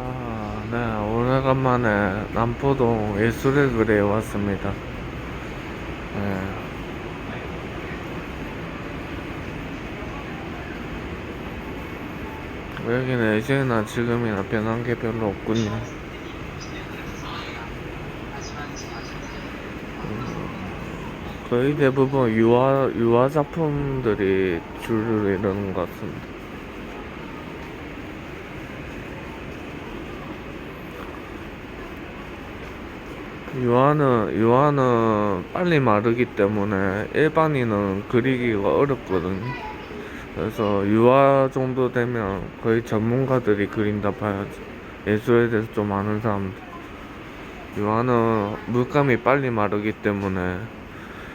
아, 네, 오래간만에 남포동 예술의 글에 왔습니다. 네. 여기는 예전이나 지금이나 변한 게 별로 없군요. 음, 거의 대부분 유화, 유화 작품들이 줄을 이루는 것 같습니다. 유화는 유화는 빨리 마르기 때문에 일반인은 그리기가 어렵거든요. 그래서 유화 정도 되면 거의 전문가들이 그린다 봐야지. 예술에 대해서 좀 아는 사람들. 유화는 물감이 빨리 마르기 때문에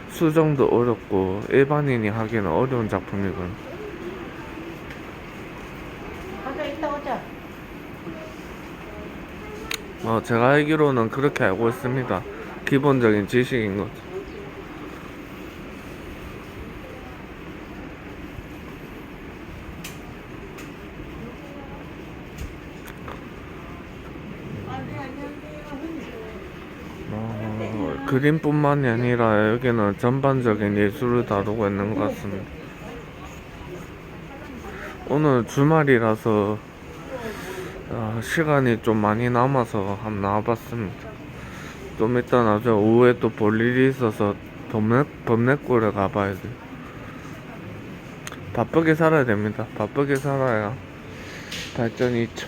수정도 어렵고 일반인이 하기는 어려운 작품이거든요. 가자 이따 오자. 어, 제가 알기로는 그렇게 알고 있습니다. 기본적인 지식인 거죠. 어, 그림뿐만이 아니라 여기는 전반적인 예술을 다루고 있는 것 같습니다. 오늘 주말이라서 아, 시간이 좀 많이 남아서 한번 나와봤습니다. 좀 이따 나중에 오후에 또 볼 일이 있어서 범례, 범례골에 가봐야 돼. 바쁘게 살아야 됩니다. 바쁘게 살아야 발전이 있죠.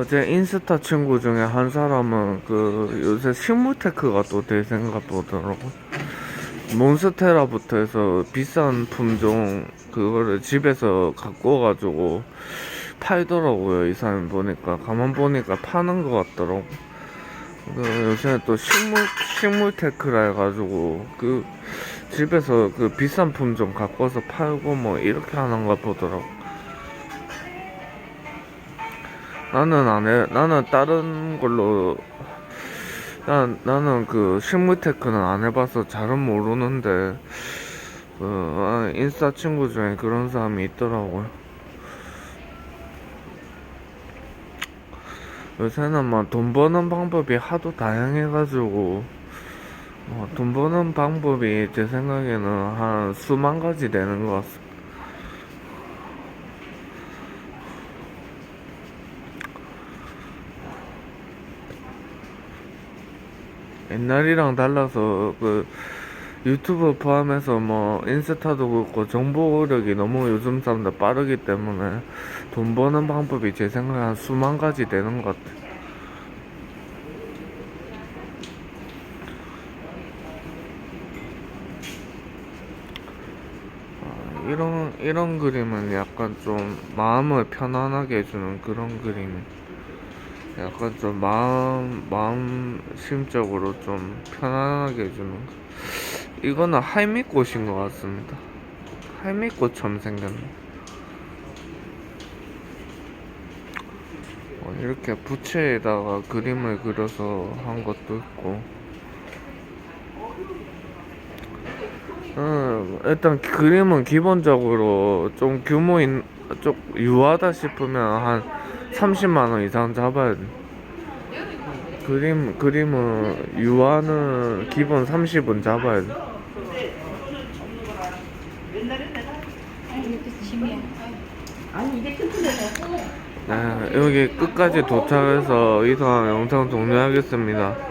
어, 제 인스타 친구 중에 한 사람은 그 요새 식물테크가 또 대세인가 보더라고. 몬스테라부터 해서 비싼 품종 그거를 집에서 갖고 와가지고 팔더라고요. 이 사람 보니까 가만 보니까 파는 것 같더라고. 그 요새 또 식물 식물테크라 해가지고 그 집에서 그 비싼 품종 갖고 와서 팔고 뭐 이렇게 하는가 보더라고. 나는 안 해. 나는 다른 걸로. 난, 나는 그 식물테크는 안 해봐서 잘은 모르는데, 그, 아, 인스타 친구 중에 그런 사람이 있더라고요. 요새는 막 돈 버는 방법이 하도 다양해가지고, 어, 돈 버는 방법이 제 생각에는 한 수만 가지 되는 것 같습니다. 옛날이랑 달라서 그 유튜브 포함해서 뭐 인스타도 그렇고 정보력이 너무 요즘 사람들 빠르기 때문에 돈 버는 방법이 제 생각에 한 수만 가지 되는 것 같아. 아, 이런 이런 그림은 약간 좀 마음을 편안하게 해주는 그런 그림. 약간 좀 마음 마음 심적으로 좀 편안하게 해주는 거. 이거는 할미꽃인 것 같습니다. 할미꽃처럼 생겼네. 어, 이렇게 부채에다가 그림을 그려서 한 것도 있고. 음, 일단 그림은 기본적으로 좀 규모 있, 좀 유하다 싶으면 한 30만 원 이상 잡아야 돼. 그림 그림은 유화는 기본 30은 잡아야 돼. 네, 여기 끝까지 도착해서 이상 영상 종료하겠습니다.